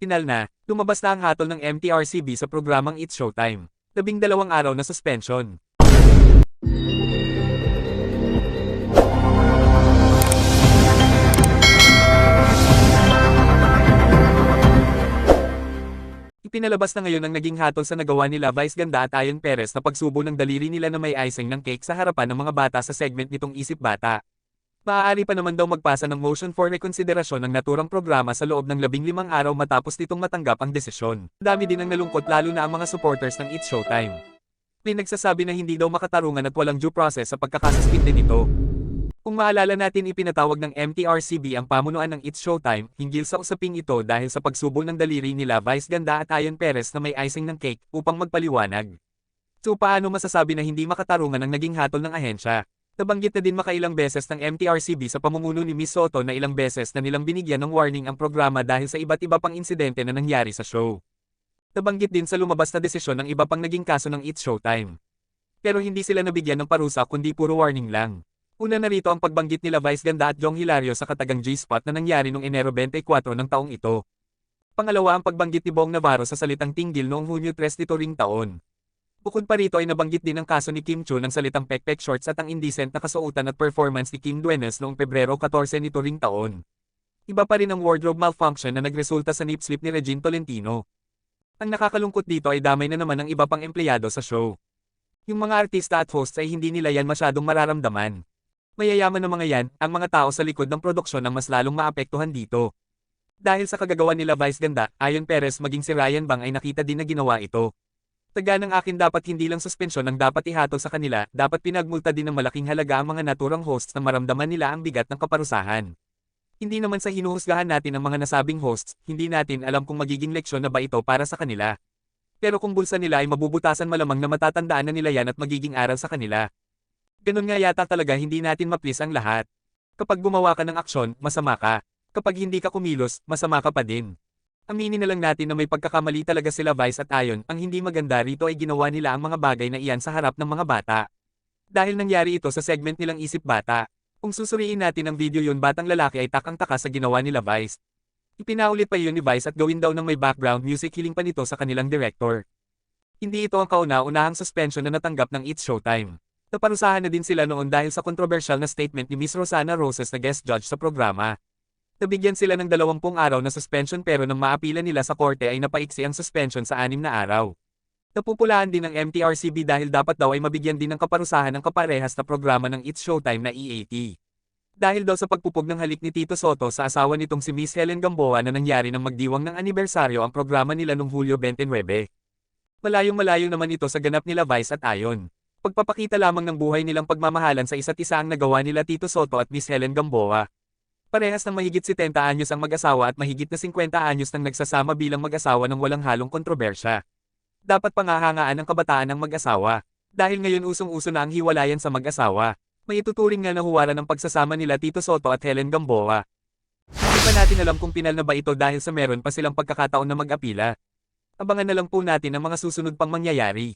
Final na, lumabas na ang hatol ng MTRCB sa programang It's Showtime. Labing dalawang araw na suspension. Ipinalabas na ngayon ang naging hatol sa nagawa nila Vice Ganda at Ayon Perez na pagsubo ng daliri nila na may icing ng cake sa harapan ng mga bata sa segment nitong Isip Bata. Maaari pa naman daw magpasa ng motion for reconsideration ng naturang programa sa loob ng labing limang araw matapos nitong matanggap ang desisyon. Dami din ang nalungkot lalo na ang mga supporters ng It's Showtime. May nagsasabi na hindi daw makatarungan at walang due process sa pagkakasuspinde nito. Kung maalala natin ipinatawag ng MTRCB ang pamunuan ng It's Showtime hinggil sa usaping ito dahil sa pagsubo ng daliri nila Vice Ganda at Ayon Perez na may icing ng cake upang magpaliwanag. So paano masasabi na hindi makatarungan ang naging hatol ng ahensya? Nabanggit na din makailang beses ng MTRCB sa pamumuno ni Miss Soto na ilang beses na nilang binigyan ng warning ang programa dahil sa iba't iba pang insidente na nangyari sa show. Nabanggit din sa lumabas na desisyon ng iba pang naging kaso ng It's Showtime. Pero hindi sila nabigyan ng parusa kundi puro warning lang. Una na rito ang pagbanggit nila Vice Ganda at Jong Hilario sa katagang G-spot na nangyari noong Enero 24 ng taong ito. Pangalawa ang pagbanggit ni Bong Navarro sa salitang tinggil noong Hunyo 3 nito taon. Bukod pa rito ay nabanggit din ang kaso ni Kim Chu ng salitang pekpek shorts at ang indecent na kasuotan at performance ni Kim Duenas noong Pebrero 14 nito ring taon. Iba pa rin ang wardrobe malfunction na nagresulta sa nip slip ni Regine Tolentino. Ang nakakalungkot dito ay damay na naman ng iba pang empleyado sa show. Yung mga artista at hosts ay hindi nila yan masyadong mararamdaman. Mayayaman na mga yan, ang mga tao sa likod ng produksyon ang mas lalong maapektuhan dito. Dahil sa kagagawa nila Vice Ganda, Ayon Perez maging si Ryan Bang ay nakita din na ginawa ito. Taga ng akin dapat hindi lang suspensyon ang dapat ihatol sa kanila, dapat pinagmulta din ng malaking halaga ang mga naturang hosts na maramdaman nila ang bigat ng kaparusahan. Hindi naman sa hinuhusgahan natin ang mga nasabing hosts, hindi natin alam kung magiging leksyon na ba ito para sa kanila. Pero kung bulsa nila ay mabubutasan malamang na matatandaan na nila yan at magiging aral sa kanila. Ganun nga yata talaga hindi natin maplis ang lahat. Kapag gumawa ka ng aksyon, masama ka. Kapag hindi ka kumilos, masama ka pa din. Aminin na lang natin na may pagkakamali talaga sila Vice at Ayon, ang hindi maganda rito ay ginawa nila ang mga bagay na iyan sa harap ng mga bata. Dahil nangyari ito sa segment nilang Isip Bata. Kung susuriin natin ang video yun batang lalaki ay takang-taka sa ginawa nila Vice. Ipinaulit pa yun ni Vice at gawin daw ng may background music hiling pa nito sa kanilang director. Hindi ito ang kauna-unahang suspension na natanggap ng It's Showtime. Naparusahan na din sila noon dahil sa controversial na statement ni Miss Rosana Roses na guest judge sa programa. Nabigyan sila ng 20 araw na suspension pero nang maapila nila sa korte ay napaiksi ang suspension sa 6 na araw. Napupulaan din ng MTRCB dahil dapat daw ay mabigyan din ng kaparusahan ng kaparehas na programa ng It's Showtime na EAT. Dahil daw sa pagpupog ng halik ni Tito Soto sa asawa nitong si Miss Helen Gamboa na nangyari nang magdiwang ng anibersaryo ang programa nila noong Hulyo 29. Malayong malayo naman ito sa ganap nila Vice at Ayon. Pagpapakita lamang ng buhay nilang pagmamahalan sa isa't isa ang nagawa nila Tito Soto at Miss Helen Gamboa. Parehas ng mahigit 70 anyos ang mag-asawa at mahigit na 50 anyos nang nagsasama bilang mag-asawa ng walang halong kontrobersya. Dapat pangahangaan ng kabataan ng mag-asawa. Dahil ngayon usong-uso na ang hiwalayan sa mag-asawa. May ituturing nga na huwaran ng pagsasama nila Tito Soto at Helen Gamboa. Hindi pa natin alam kung pinal na ba ito dahil sa meron pa silang pagkakataon na mag-apila. Abangan na lang po natin ang mga susunod pang mangyayari.